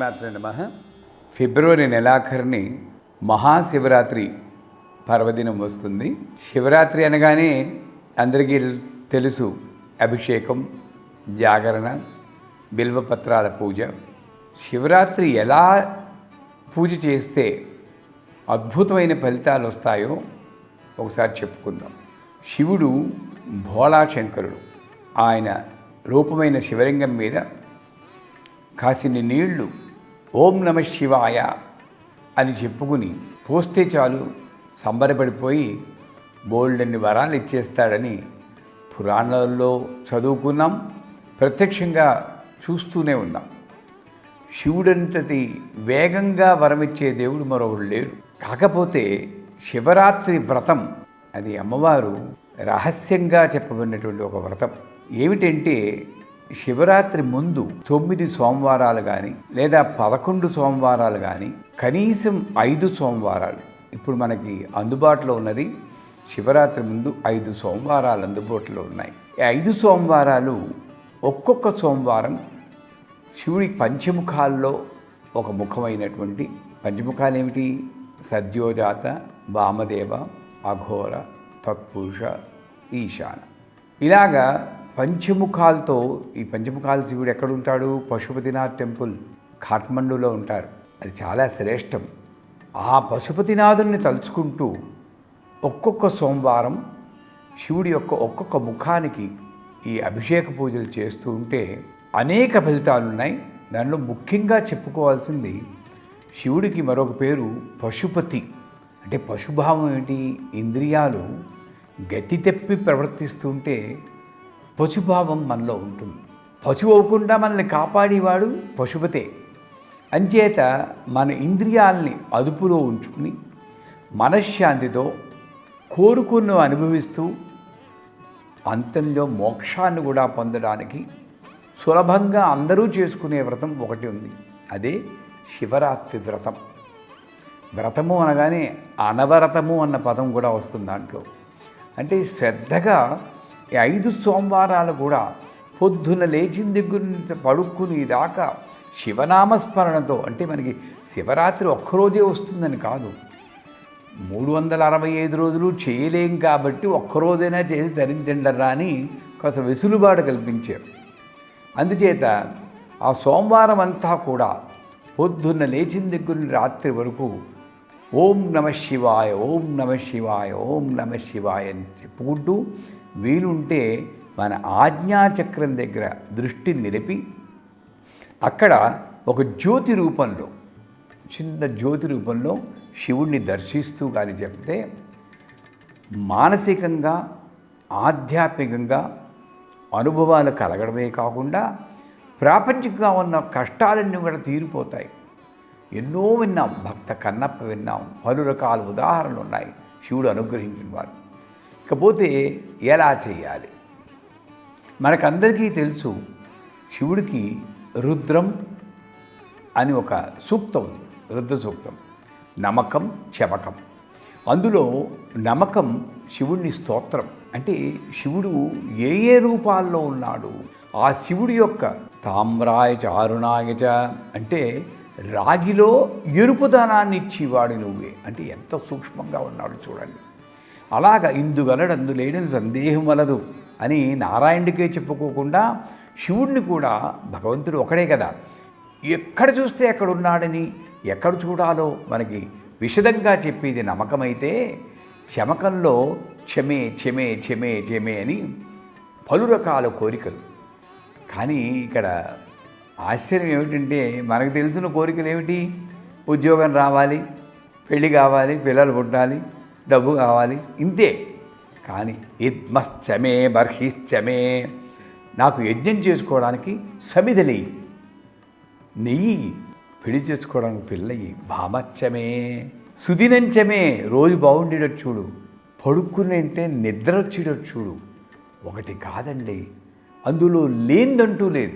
శ్రీమాత్ర నమ ఫిబ్రవరి నెలాఖరిని మహాశివరాత్రి పర్వదినం వస్తుంది. శివరాత్రి అనగానే అందరికీ తెలుసు అభిషేకం జాగరణ బిల్వపత్రాల పూజ. శివరాత్రి ఎలా పూజ చేస్తే అద్భుతమైన ఫలితాలు వస్తాయో ఒకసారి చెప్పుకుందాం. శివుడు భోళాశంకరుడు. ఆయన రూపమైన శివలింగం మీద కాసిన్ని నీళ్ళు ఓం నమ శివాయ అని చెప్పుకుని పోస్తే చాలు సంబరపడిపోయి బోల్డన్ని వరాలు ఇచ్చేస్తాడని పురాణాల్లో చదువుకున్నాం ప్రత్యక్షంగా చూస్తూనే ఉన్నాం. శివుడంతటి వేగంగా వరమిచ్చే దేవుడు మరొకడు లేడు. కాకపోతే శివరాత్రి వ్రతం అది అమ్మవారు రహస్యంగా చెప్పబడినటువంటి ఒక వ్రతం. ఏమిటంటే శివరాత్రి ముందు తొమ్మిది సోమవారాలు కానీ లేదా పదకొండు సోమవారాలు కానీ కనీసం ఐదు సోమవారాలు. ఇప్పుడు మనకి అందుబాటులో ఉన్నది శివరాత్రి ముందు ఐదు సోమవారాలు అందుబాటులో ఉన్నాయి. ఈ ఐదు సోమవారాలు ఒక్కొక్క సోమవారం శివుడి పంచముఖాల్లో ఒక ముఖమైనటువంటి పంచముఖాలు ఏమిటి? సద్యోజాత వామదేవ అఘోర తత్పురుష ఈశాన. ఇలాగా పంచముఖాలతో ఈ పంచముఖాల శివుడు ఎక్కడుంటాడు? పశుపతినాథ్ టెంపుల్ ఖాట్మండులో ఉంటారు. అది చాలా శ్రేష్టం. ఆ పశుపతినాథుల్ని తలుచుకుంటూ ఒక్కొక్క సోమవారం శివుడి యొక్క ఒక్కొక్క ముఖానికి ఈ అభిషేక పూజలు చేస్తూ ఉంటే అనేక ఫలితాలు ఉన్నాయి దానిలో ముఖ్యంగా చెప్పుకోవాల్సింది శివుడికి మరొక పేరు పశుపతి. అంటే పశుభావం ఏంటి? ఇంద్రియాలు గతి తెప్పి ప్రవర్తిస్తుంటే పశుభావం మనలో ఉంటుంది. పశువు అవ్వకుండా మనల్ని కాపాడేవాడు పశుపతే. అంచేత మన ఇంద్రియాలని అదుపులో ఉంచుకుని మనశ్శాంతితో కోరుకున్న అనుభవిస్తూ అంతంలో మోక్షాన్ని కూడా పొందడానికి సులభంగా అందరూ చేసుకునే వ్రతం ఒకటి ఉంది. అదే శివరాత్రి వ్రతం. వ్రతము అనగానే అనవరతము అన్న పదం కూడా వస్తుంది దాంట్లో. అంటే శ్రద్ధగా ఈ ఐదు సోమవారాలు కూడా పొద్దున లేచిన దగ్గర నుంచి పడుక్కుని దాకా శివనామస్మరణతో అంటే మనకి శివరాత్రి ఒక్కరోజే వస్తుందని కాదు. మూడు వందల అరవై ఐదు రోజులు చేయలేం కాబట్టి ఒక్కరోజైనా చేసి ధరించండరా అని కొంత వెసులుబాటు కల్పించారు. అందుచేత ఆ సోమవారం అంతా కూడా పొద్దున్న లేచిన దగ్గర రాత్రి వరకు ఓం నమ శివాయ ఓం నమ శివాయ ఓం నమ శివాయ అని చెప్పుకుంటూ వీలుంటే మన ఆజ్ఞాచక్రం దగ్గర దృష్టి నిలిపి అక్కడ ఒక జ్యోతి రూపంలో చిన్న జ్యోతి రూపంలో శివుణ్ణి దర్శిస్తూ కానీ చెప్తే మానసికంగా ఆధ్యాత్మికంగా అనుభవాలు కలగడమే కాకుండా ప్రాపంచికంగా ఉన్న కష్టాలన్నీ కూడా తీరిపోతాయి. ఎన్నో విన్నాం భక్త కన్నప్ప విన్నాం పలు రకాల ఉదాహరణలు ఉన్నాయి. శివుడు అనుగ్రహించిన వారు. ఇకపోతే ఎలా చేయాలి? మనకందరికీ తెలుసు శివుడికి రుద్రం అని ఒక సూక్తం ఉంది రుద్ర సూక్తం. నమకం చమకం. అందులో నమకం శివుడిని స్తోత్రం. అంటే శివుడు ఏ ఏ రూపాల్లో ఉన్నాడు ఆ శివుడి యొక్క తామ్రాయ చారుణాయ చ అంటే రాగిలో ఎరుపుదనాన్ని ఇచ్చేవాడు నువ్వే. అంటే ఎంత సూక్ష్మంగా ఉన్నాడు చూడండి. అలాగ ఇందుగలడందు లేడని సందేహం వలదు అని నారాయణుడికే చెప్పుకోకుండా శివుణ్ణి కూడా భగవంతుడు ఒకడే కదా. ఎక్కడ చూస్తే ఎక్కడ ఉన్నాడని ఎక్కడ చూడాలో మనకి విషదంగా చెప్పేది నమ్మకమైతే చమకంలో చెమే చెమే చెమే చెమే అని పలు రకాల కోరికలు. కానీ ఇక్కడ ఆశ్చర్యం ఏమిటంటే మనకు తెలిసిన కోరికలు ఏమిటి? ఉద్యోగం రావాలి పెళ్ళి కావాలి పిల్లలు పుట్టాలి డబ్బు కావాలి. ఇంతే. కానీ ఇద్మశ్చమే బర్హిశ్చమే నాకు యజ్ఞం చేసుకోవడానికి సమిధలేయి నెయ్యి. పెళ్ళి చేసుకోవడానికి పిల్లయి భామచ్చమే సుదినంచమే రోజు బాగుండేటట్టు చూడు. పడుకునేంటే నిద్ర వచ్చేటట్టు చూడు. ఒకటి కాదండి. అందులో లేనిదంటూ లేదు.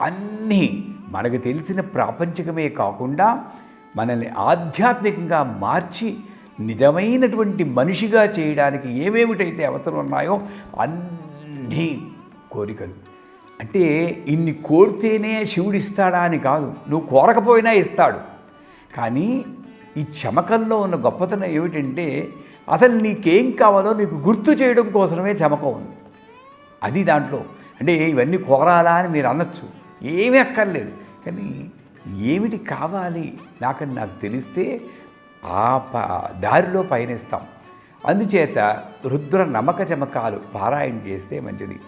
అన్నీ మనకు తెలిసిన ప్రాపంచికమే కాకుండా మనల్ని ఆధ్యాత్మికంగా మార్చి నిజమైనటువంటి మనిషిగా చేయడానికి ఏమేమిటైతే అవసరం ఉన్నాయో అన్నీ కోరికలు. అంటే ఇన్ని కోరితేనే శివుడు ఇస్తాడా అని కాదు. నువ్వు కోరకపోయినా ఇస్తాడు. కానీ ఈ చమకంలో ఉన్న గొప్పతనం ఏమిటంటే అసలు నీకేం కావాలో నీకు గుర్తు చేయడం కోసమే చమకం ఉంది. అది దాంట్లో. అంటే ఇవన్నీ కోరాలా అని మీరు అనొచ్చు. ఏమీ అక్కర్లేదు. కానీ ఏమిటి కావాలి? నాకని నాకు తెలిస్తే ఆ ప దారిలో పయనిస్తాం. అందుచేత రుద్ర నమక చమకాలు పారాయణ చేస్తే మంచిది.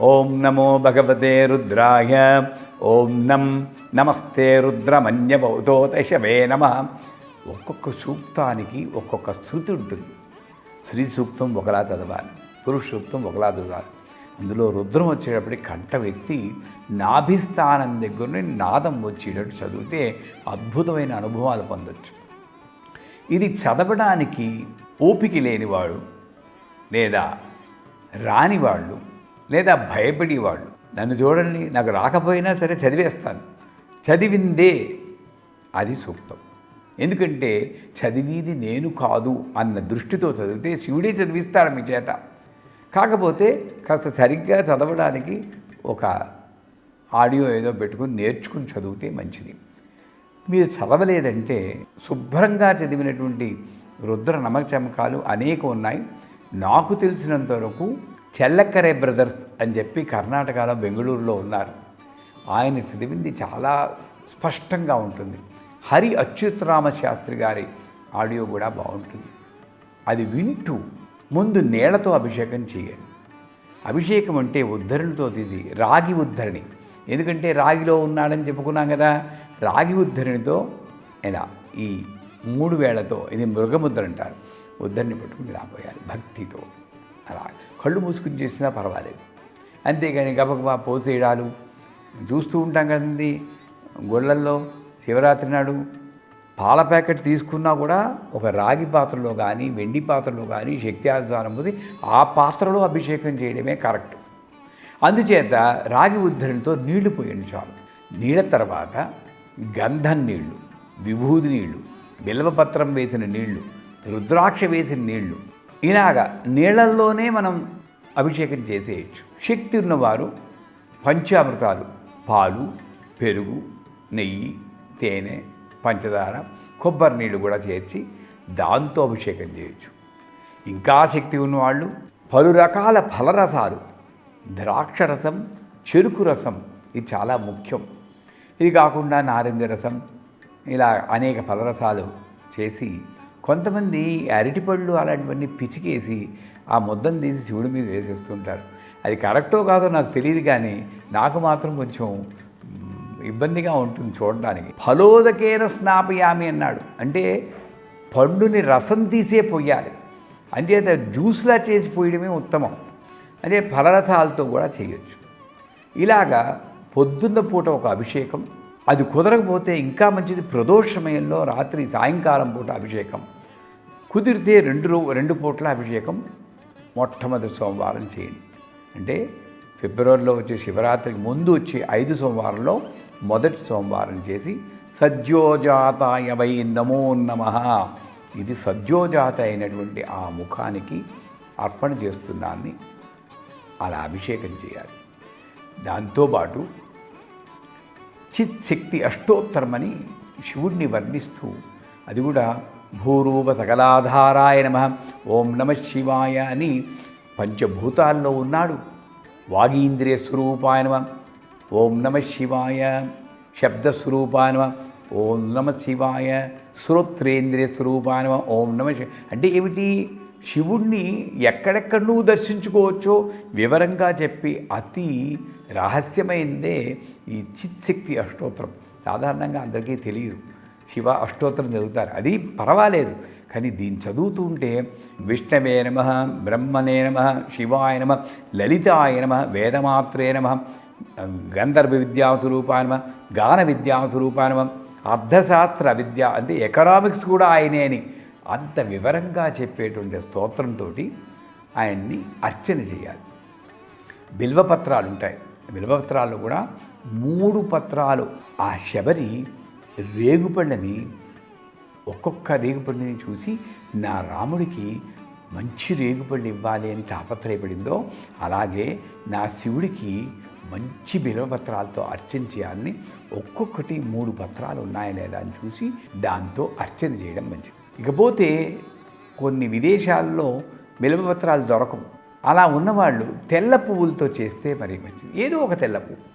ఓం నమో భగవతే రుద్రాయ ఓం నం నమస్తే రుద్రమన్యభౌతోతశవే నమ. ఒక్కొక్క సూక్తానికి ఒక్కొక్క శృతి ఉంటుంది. స్త్రీ సూక్తం ఒకలా చదవాలి పురుష సూక్తం ఒకలా చదవాలి. అందులో రుద్రం వచ్చేటప్పటికి కంఠ వ్యక్తి నాభిస్థానం దగ్గర నుండి నాదం వచ్చేటట్టు చదివితే అద్భుతమైన అనుభవాలు పొందొచ్చు. ఇది చదవడానికి ఓపిక లేనివాడు లేదా రానివాళ్ళు లేదా భయపడేవాళ్ళు. నన్ను చూడండి నాకు రాకపోయినా సరే చదివేస్తాను. చదివిందే అది సూక్తం. ఎందుకంటే చదివిది నేను కాదు అన్న దృష్టితో చదివితే శివుడే చదివిస్తాడు మీ చేత. కాకపోతే కాస్త సరిగ్గా చదవడానికి ఒక ఆడియో ఏదో పెట్టుకుని నేర్చుకుని చదివితే మంచిది. మీరు చదవలేదంటే శుభ్రంగా చదివినటువంటి రుద్ర నమచమకాలు అనేక ఉన్నాయి. నాకు తెలిసినంత వరకు చెల్లక్కరే బ్రదర్స్ అని చెప్పి కర్ణాటకలో బెంగళూరులో ఉన్నారు. ఆయన చదివింది చాలా స్పష్టంగా ఉంటుంది. హరి అచ్యుతరామ శాస్త్రి గారి ఆడియో కూడా బాగుంటుంది. అది వింటూ ముందు నీళ్ళతో అభిషేకం చేయండి అభిషేకం అంటే ఉద్ధరణితో తీసి రాగి ఉద్ధరణి. ఎందుకంటే రాగిలో ఉన్నాడని చెప్పుకున్నాం కదా రాగి ఉద్ధరణితో ఇలా ఈ మూడు వేళ్ళతో ఇది మృగముద్ర అంటారు. ఉద్ధరణి పట్టుకుని రాబోయాలి భక్తితో. అలా కళ్ళు మూసుకుని చేసినా పర్వాలేదు. అంతేగాని గబగబా పోసేయడాలు. చూస్తూ ఉంటాం కదండి. గుళ్ళల్లో శివరాత్రి నాడు పాల ప్యాకెట్ తీసుకున్నా కూడా ఒక రాగి పాత్రలో కానీ వెండి పాత్రలో కానీ శక్తి ఆధారం పోసి ఆ పాత్రలో అభిషేకం చేయడమే కరెక్ట్. అందుచేత రాగి ఉద్ధరణతో నీళ్ళు పోయండి చాలు. నీళ్ళ తర్వాత గంధం నీళ్ళు విభూది నీళ్ళు బిల్వపత్రం వేసిన నీళ్ళు రుద్రాక్ష వేసిన నీళ్ళు. ఇలాగా నీళ్ళల్లోనే మనం అభిషేకం చేసేయచ్చు. శక్తి ఉన్నవారు పంచామృతాలు పాలు పెరుగు నెయ్యి తేనె పంచదార కొబ్బరి నీళ్ళు కూడా చేర్చి దాంతో అభిషేకం చేయొచ్చు. ఇంకా శక్తి ఉన్నవాళ్ళు పలు రకాల ఫలరసాలు ద్రాక్షరసం చెరుకు రసం ఇది చాలా ముఖ్యం. ఇది కాకుండా నారింజ రసం ఇలా అనేక ఫలరసాలు చేసి కొంతమంది అరటిపళ్ళు అలాంటివన్నీ పిచికేసి ఆ ముద్దను తీసి శివుడి మీద వేసేస్తుంటారు అది కరెక్టో కాదో నాకు తెలియదు కానీ నాకు మాత్రం కొంచెం ఇబ్బందిగా ఉంటుంది చూడడానికి. ఫలోదకేన స్నాపయామి అన్నాడు. అంటే పండుని రసం తీసే పొయ్యాలి. అంచేత జ్యూస్లా చేసి పోయడమే ఉత్తమం. అంటే ఫలరసాలతో కూడా చేయొచ్చు. ఇలాగా పొద్దున్న పూట ఒక అభిషేకం అది కుదరకపోతే ఇంకా మంచిది ప్రదోష సమయంలో రాత్రి సాయంకాలం పూట అభిషేకం కుదిరితే రెండు రెండు పూట్ల అభిషేకం మొట్టమొదటి సోమవారం చేయండి. అంటే ఫిబ్రవరిలో వచ్చే శివరాత్రికి ముందు వచ్చే ఐదు సోమవారంలో మొదటి సోమవారం చేసి సద్యోజాతాయ వై నమో నమ. ఇది సద్యోజాత అయినటువంటి ఆ ముఖానికి అర్పణ చేస్తున్నాన్ని అలా అభిషేకం చేయాలి. దాంతోపాటు చిత్ శక్తి అష్టోత్తరమని శివుణ్ణి వర్ణిస్తూ అది కూడా భూరూప సకలాధారాయ నమ. ఓం నమ శివాయ అని పంచభూతాల్లో ఉన్నాడు. వాగీంద్రియ స్వరూపాయ నమ. ఓం నమ శివాయ శబ్దస్వరూపాయ నమ. ఓం నమ శివాయ శ్రోత్రేంద్రియ స్వరూపాయ నమ. ఓం నమ అంటే ఏమిటి? శివుణ్ణి ఎక్కడెక్కడ నువ్వు దర్శించుకోవచ్చో వివరంగా చెప్పి అతి రహస్యమైందే ఈ చిత్శక్తి అష్టోత్తరం సాధారణంగా అందరికీ తెలియదు. శివ అష్టోత్తరం చదువుతారు. అది పర్వాలేదు. కానీ దీన్ని చదువుతూ ఉంటే విష్ణవే నమ బ్రహ్మనే నమ శివాయ నమ లలితాయ నమ వేదమాత్రే నమ గంధర్వ విద్యాస్వరూపానమ గాన విద్యాస్వరూపానమ అర్ధశాస్త్ర అర్థశాస్త్ర విద్య అంటే ఎకనామిక్స్ కూడా ఆయనే అని. అంత వివరంగా చెప్పేటువంటి స్తోత్రంతో ఆయన్ని అర్చన చేయాలి. బిల్వపత్రాలు ఉంటాయి. బిల్వపత్రాలు కూడా మూడు పత్రాలు. ఆ శబరి రేగుపళ్ళని ఒక్కొక్క రేగుపళ్ళని చూసి నా రాముడికి మంచి రేగుపళ్ళు ఇవ్వాలి అని తాపత్రయపడిందో అలాగే నా శివుడికి మంచి బిల్వపత్రాలతో అర్చన చేయాలని ఒక్కొక్కటి మూడు పత్రాలు ఉన్నాయా లేదా అని చూసి దాంతో అర్చన చేయడం మంచిది. ఇకపోతే కొన్ని విదేశాల్లో బిల్వపత్రాలు దొరకవు. అలా ఉన్నవాళ్ళు తెల్ల పువ్వులతో చేస్తే మరీ మంచిది. ఏదో ఒక తెల్ల పువ్వు.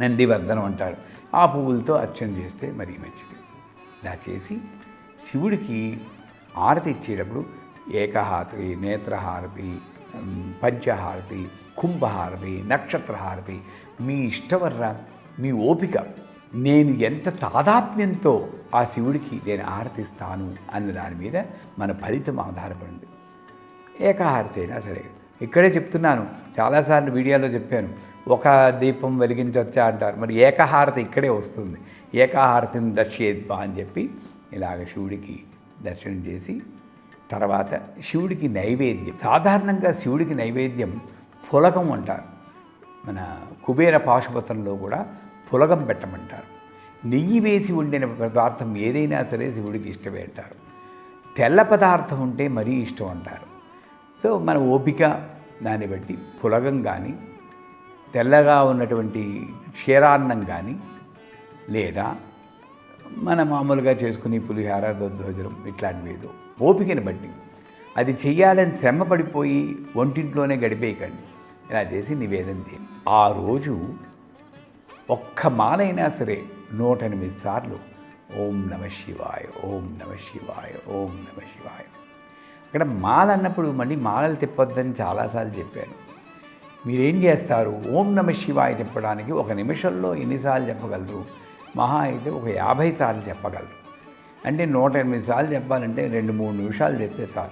నందివర్ధనం అంటారు. ఆ పువ్వులతో అర్చన చేస్తే మరీ మంచిది. ఇలా చేసి శివుడికి హారతి ఇచ్చేటప్పుడు ఏకహారతి నేత్రహారతి పంచహారతి కుంభహారతి నక్షత్రహారతి మీ ఇష్టవర్ర మీ ఓపిక. నేను ఎంత తాదాత్మ్యంతో ఆ శివుడికి నేను ఆరతిస్తాను అన్న దాని మీద మన ఫలితం ఆధారపడింది. ఏకాహారతి అయినా సరే. ఇక్కడే చెప్తున్నాను. చాలాసార్లు వీడియోలో చెప్పాను. ఒక దీపం వెలిగించవచ్చా అంటారు. మరి ఏకహారతి ఇక్కడే వస్తుంది. ఏకాహారతిని దర్శేద్వా అని చెప్పి ఇలాగ శివుడికి దర్శనం చేసి తర్వాత శివుడికి నైవేద్యం. సాధారణంగా శివుడికి నైవేద్యం పులకం అంటారు. మన కుబేర పాశుపతంలో కూడా పులగం పెట్టమంటారు. నెయ్యి వేసి వండిన పదార్థం ఏదైనా సరే శివుడికి ఇష్టమే అంటారు. తెల్ల పదార్థం ఉంటే మరీ ఇష్టం అంటారు. సో మన ఓపిక దాన్ని బట్టి పులగం కానీ తెల్లగా ఉన్నటువంటి క్షీరాన్నం కానీ లేదా మన మామూలుగా చేసుకుని పులిహార దద్దోజనం ఇట్లాంటివి ఏదో. ఓపికని బట్టి. అది చెయ్యాలని శ్రమ పడిపోయి ఒంటింట్లోనే గడిపేయకండి. ఇలా చేసి నివేదన చేయండి. ఆ రోజు ఒక్క మాలైనా సరే నూట ఎనిమిది సార్లు ఓం నమ శివాయ ఓం నమ శివాయ ఓం నమ శివాయ. ఇక్కడ మాల అన్నప్పుడు మళ్ళీ మాలలు తిప్పొద్దని చాలాసార్లు చెప్పాను. మీరేం చేస్తారు? ఓం నమ శివాయ చెప్పడానికి ఒక నిమిషంలో ఎన్నిసార్లు చెప్పగలరు? మహా అయితే ఒక యాభై సార్లు చెప్పగలరు. అంటే నూట ఎనిమిది సార్లు చెప్పాలంటే రెండు మూడు నిమిషాలు చెప్తే చాలు.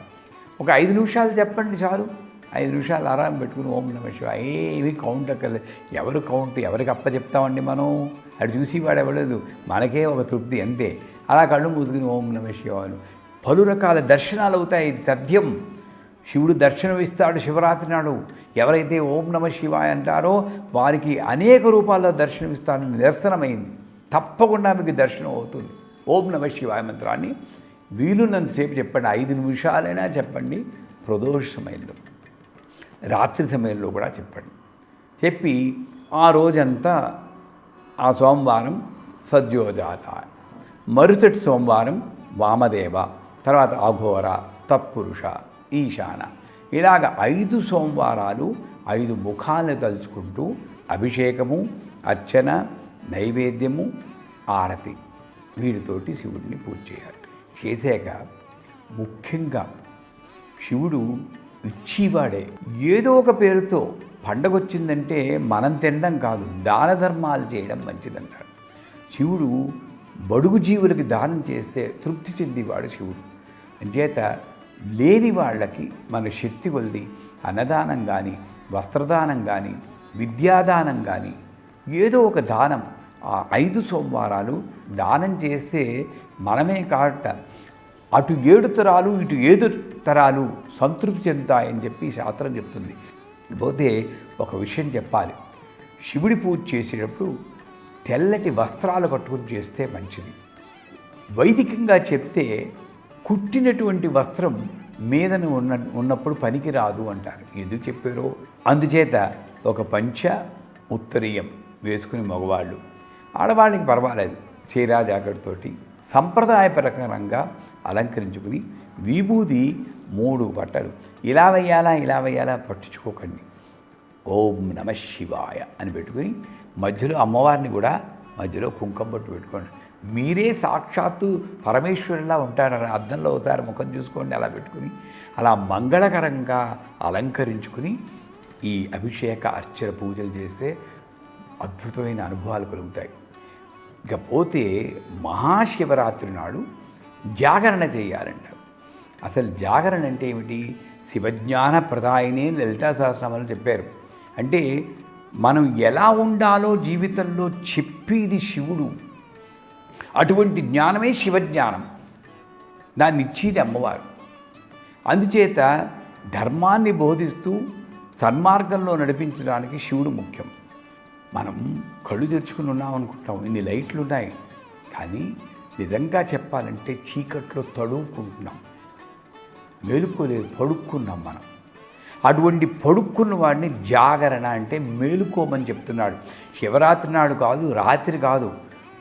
ఒక ఐదు నిమిషాలు చెప్పండి చాలు. ఐదు నిమిషాలు ఆరాం పెట్టుకుని ఓం నమ శివాయ. ఏమి కౌంట్ అక్కర్లేదు. ఎవరు కౌంట్ ఎవరికి అప్ప చెప్తామండి మనం? అటు చూసి వాడు ఎవడలేదు మనకే ఒక తృప్తి అంతే. అలా కళ్ళు మూసుకుని ఓం నమ శివాను పలు రకాల దర్శనాలు అవుతాయి. తథ్యం శివుడు దర్శనం ఇస్తాడు శివరాత్రి నాడు. ఎవరైతే ఓం నమ శివాయ అంటారో వారికి అనేక రూపాల్లో దర్శనం నిరసనమైంది. తప్పకుండా మీకు దర్శనం అవుతుంది. ఓం నమ శివాయ మంత్రాన్ని వీలున్నంతసేపు చెప్పండి. ఐదు నిమిషాలైనా చెప్పండి. ప్రదోష సమయంలో రాత్రి సమయంలో కూడా చెప్పండి. చెప్పి ఆ రోజంతా ఆ సోమవారం సద్యోజాత మరుసటి సోమవారం వామదేవ తర్వాత అఘోర తత్పురుష ఈశాన. ఇలాగ ఐదు సోమవారాలు ఐదు ముఖాలను తలుచుకుంటూ అభిషేకము అర్చన నైవేద్యము ఆరతి వీటితోటి శివుడిని పూజ చేయాలి. చేశాక ముఖ్యంగా శివుడు ఇచ్చివాడే. ఏదో ఒక పేరుతో పండగ వచ్చిందంటే మనం తినడం కాదు దాన ధర్మాలు చేయడం మంచిదంటాడు. శివుడు బడుగు జీవులకి దానం చేస్తే తృప్తి చెందేవాడు శివుడు. అంచేత లేని వాళ్ళకి మన శక్తి కొలిది అన్నదానం కానీ వస్త్రదానం కానీ విద్యాదానం కానీ ఏదో ఒక దానం ఆ ఐదు సోమవారాలు దానం చేస్తే మనమే కాట అటు ఏడు తరాలు ఇటు ఏడు తరాలు సంతృప్తి చెందుతాయని చెప్పి శాస్త్రం చెప్తుంది. పోతే ఒక విషయం చెప్పాలి. శివుడి పూజ చేసేటప్పుడు తెల్లటి వస్త్రాలు కట్టుకుని చేస్తే మంచిది. వైదికంగా చెప్తే కుట్టినటువంటి వస్త్రం మీదన ఉన్న ఉన్నప్పుడు పనికి రాదు అంటారు. ఎందుకు చెప్పారో? అందుచేత ఒక పంచ ఉత్తరీయం వేసుకుని మగవాళ్ళు. ఆడవాళ్ళకి పర్వాలేదు. చీరా జాకెట్తోటి సంప్రదాయపరకరంగా అలంకరించుకుని విభూది మూడు బట్టలు. ఇలా వేయాలా ఇలా వేయాలా పట్టించుకోకండి. ఓం నమ శివాయ అని పెట్టుకుని మధ్యలో అమ్మవారిని కూడా మధ్యలో కుంకుమ పట్టు పెట్టుకోండి. మీరే సాక్షాత్తు పరమేశ్వరులా ఉంటారని అర్థంలో ఒకసారి ముఖం చూసుకోండి అలా పెట్టుకుని అలా మంగళకరంగా అలంకరించుకుని ఈ అభిషేక అర్చన పూజలు చేస్తే అద్భుతమైన అనుభవాలు కలుగుతాయి. ఇకపోతే మహాశివరాత్రి నాడు జాగరణ చేయాలంట. అసలు జాగరణ అంటే ఏమిటి? శివజ్ఞాన ప్రదాయనే లలితా సహస్రనామాలు చెప్పారు. అంటే మనం ఎలా ఉండాలో జీవితంలో చెప్పేది శివుడు. అటువంటి జ్ఞానమే శివజ్ఞానం. దాన్ని ఇచ్చేది అమ్మవారు. అందుచేత ధర్మాన్ని బోధిస్తూ సన్మార్గంలో నడిపించడానికి శివుడు ముఖ్యం. మనం కళ్ళు తెరుచుకుని ఉన్నాం అనుకుంటాం. ఇన్ని లైట్లు ఉన్నాయి కానీ నిజంగా చెప్పాలంటే చీకట్లో తడువుకుంటున్నాం. మేలుకోలేదు పడుక్కున్నాం మనం. అటువంటి పడుక్కున్న వాడిని జాగరణ అంటే మేలుకోమని చెప్తున్నాడు. శివరాత్రి నాడు కాదు రాత్రి కాదు.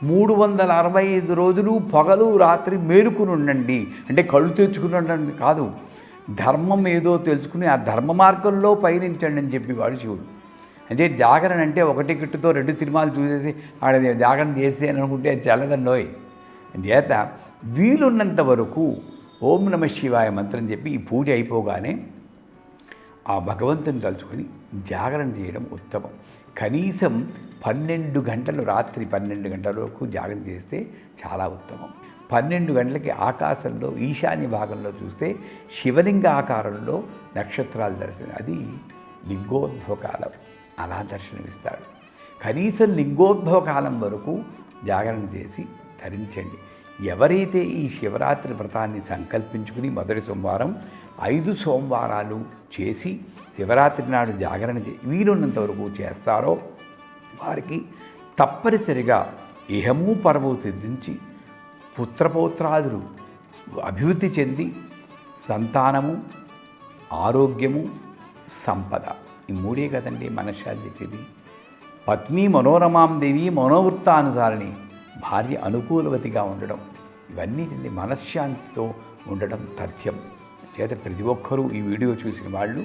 మూడు వందల అరవై ఐదు రోజులు పగలు రాత్రి మేలుకుని ఉండండి. అంటే కళ్ళు తెచ్చుకుని ఉండండి కాదు. ధర్మం ఏదో తెలుసుకుని ఆ ధర్మ మార్గంలో పయనించండి అని చెప్పేవాడు శివుడు. అంటే జాగరణ అంటే ఒకటి కిట్టుతో రెండు సినిమాలు చూసేసి ఆడ జాగరణ చేసి అని అనుకుంటే చల్లదండోయ్ చేత వీలున్నంత వరకు ఓం నమ శివాయ మంత్రం చెప్పి ఈ పూజ అయిపోగానే ఆ భగవంతుని తలుచుకొని జాగరణ చేయడం ఉత్తమం. కనీసం పన్నెండు గంటలు రాత్రి పన్నెండు గంటల వరకు జాగరణ చేస్తే చాలా ఉత్తమం. పన్నెండు గంటలకి ఆకాశంలో ఈశాన్య భాగంలో చూస్తే శివలింగ ఆకారంలో నక్షత్రాలు దర్శనం. అది లింగోద్భవ కాలం. అలా దర్శనమిస్తాడు కనీసం లింగోద్భవ కాలం వరకు జాగరణ చేసి ధరించండి. ఎవరైతే ఈ శివరాత్రి వ్రతాన్ని సంకల్పించుకుని మొదటి సోమవారం ఐదు సోమవారాలు చేసి శివరాత్రి నాడు జాగరణ చే వీలున్నంత వరకు చేస్తారో వారికి తప్పనిసరిగా ఇహము పరము సిద్ధించి పుత్రపౌత్రాదులు అభివృద్ధి చెంది సంతానము ఆరోగ్యము సంపద. ఈ మూడే కదండి మనశ్శాంతి పత్ని మనోరమాం దేవి మనోవృత్తానుసారిణి. భార్య అనుకూలవతిగా ఉండడం ఇవన్నీ చెంది మనశ్శాంతితో ఉండడం తథ్యం. చేత ప్రతి ఒక్కరూ ఈ వీడియో చూసిన వాళ్ళు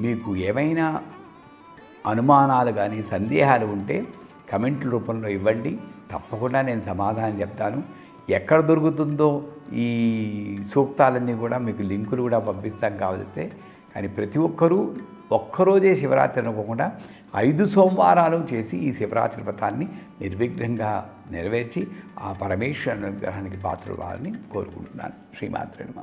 మీకు ఏమైనా అనుమానాలు కానీ సందేహాలు ఉంటే కమెంట్ల రూపంలో ఇవ్వండి. తప్పకుండా నేను సమాధానం చెప్తాను. ఎక్కడ దొరుకుతుందో ఈ సూక్తాలన్నీ కూడా మీకు లింకులు కూడా పంపిస్తాం కావలిస్తే. కానీ ప్రతి ఒక్కరూ ఒక్కరోజే శివరాత్రి అనుకోకుండా ఐదు సోమవారాలు చేసి ఈ శివరాత్రి వ్రతాన్ని నిర్విఘ్నంగా నెరవేర్చి ఆ పరమేశ్వర అనుగ్రహానికి పాత్రలు కోరుకుంటున్నాను. శ్రీమాత్రేణ